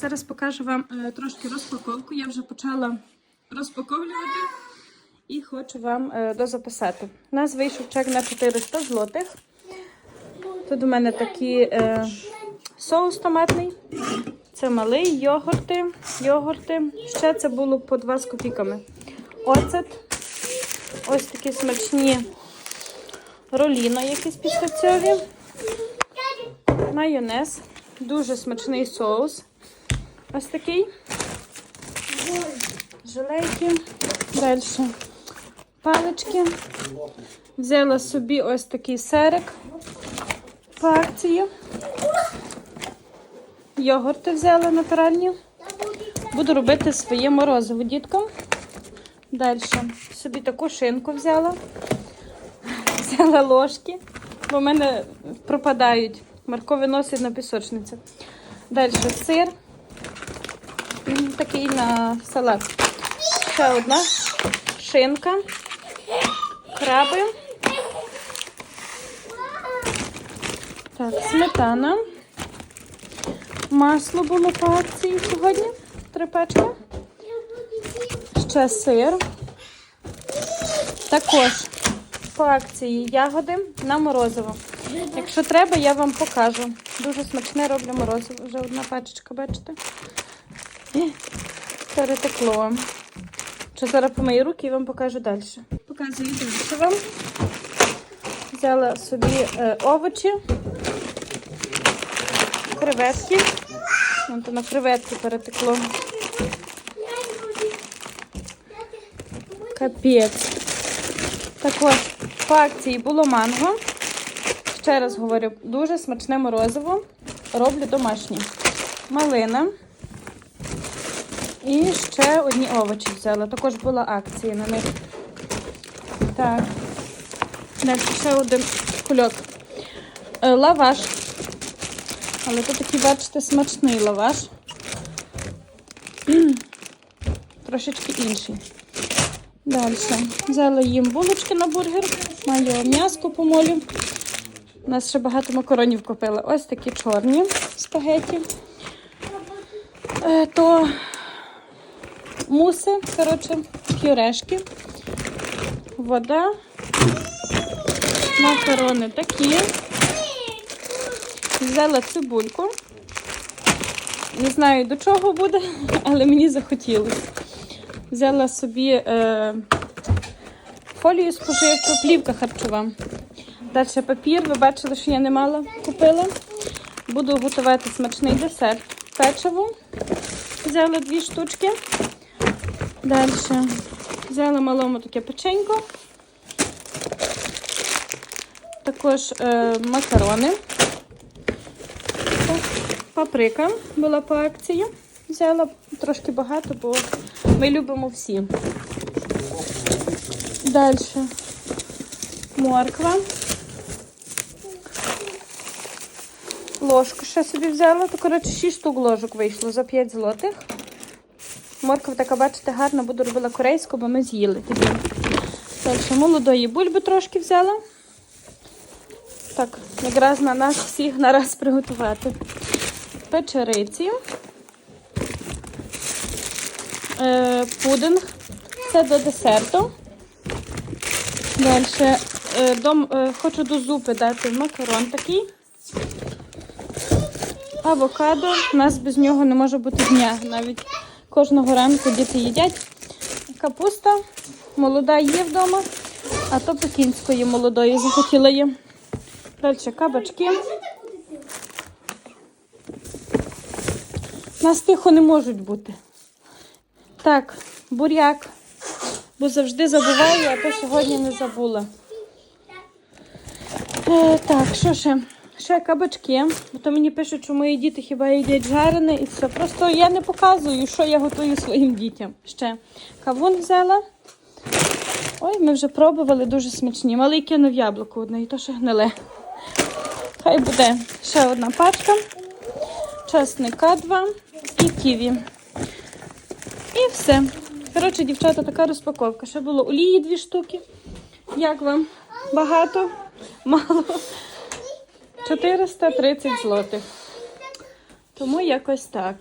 зараз покажу вам е, трошки розпаковку. Я вже почала розпаковувати і хочу вам е, дозаписати. У нас вийшов чек на 400 злотих. Тут у мене такий е, соус томатний. Це малий, йогурти, йогурти. Ще це було по 2 з копійками. Оцет. Ось такі смачні роліно, якісь пістацьові. Майонез. Дуже смачний соус. Ось такий. Желейки. Далі. Палички. Взяла собі ось такий серик по акції. Йогурти взяла натуральні. Буду робити своє морозиво діткам. Далі. Собі таку шинку взяла. Взяла ложки, бо в мене пропадають. Маркові носить на пісочницю. Далі сир. Такий на салат. Ще одна шинка, краби. Так, сметана. Масло було по акції сьогодні. Три пачки. Ще сир. Також по акції ягоди на морозиво. Якщо треба, я вам покажу. Дуже смачне роблю морозиво. Вже одна пачечка, бачите? Перетекло. Що зараз помию руки і вам покажу далі. Показую далі вам. Взяла собі е, овочі, креветки. Вон то на креветки перетекло. Капець. Також по акції було манго. Ще раз говорю, дуже смачне морозиво. Роблю домашнє. Малина. І ще одні овочі взяла. Також була акція на них. Так. Далі ще один кульок. Е, лаваш. Але тут такий, бачите, смачний лаваш. Трошечки інший. Далі. Взяла їм булочки на бургер. Маю м'яско помолю. У нас ще багато макаронів купила. Ось такі чорні спагеті. Е, то муси, коротше, пюрешки, вода, макарони такі. Взяла цибульку. Не знаю до чого буде, але мені захотілося. Взяла собі е, фолію споживчу, плівка харчова. Далі папір. Ви бачили, що я не мала купила. Буду готувати смачний десерт. Печиво. Взяла дві штучки. Далі взяла малому таке печенько. Також е, макарони. Паприка була по акції. Взяла трошки багато, бо ми любимо всі. Далі морква. Ложку ще собі взяла. То, коротше, 6 штук ложок вийшло за 5 злотих. Морква така, бачите, гарна, буду робила корейську, бо ми з'їли. Далі молодої бульби трошки взяла. Так, якраз на нас всіх нараз приготувати. Печериці. Е, пудинг. Це до десерту. Далі е, дом, е, хочу до зупи дати макарон такий. Авокадо. У нас без нього не може бути дня. Навіть кожного ранку діти їдять. Капуста. Молода є вдома, а то пекінської молодої захотіла є. Далі кабачки. Нас тихо не можуть бути. Так, буряк. Бо завжди забуваю, а то сьогодні не забула. Е, так, що ще? Ще кабачки. Бо то мені пишуть, що мої діти хіба їдять жарене і все. Просто я не показую, що я готую своїм дітям. Ще кавун взяла. Ой, ми вже пробували дуже смачні. Малий кинув яблуко одне, і то ще гниле. Хай буде ще одна пачка. Чесника два і ківі. І все. Коротше, дівчата, така розпаковка. Ще було олії дві штуки. Як вам? Багато? Мало? 430 злотих. Тому якось так.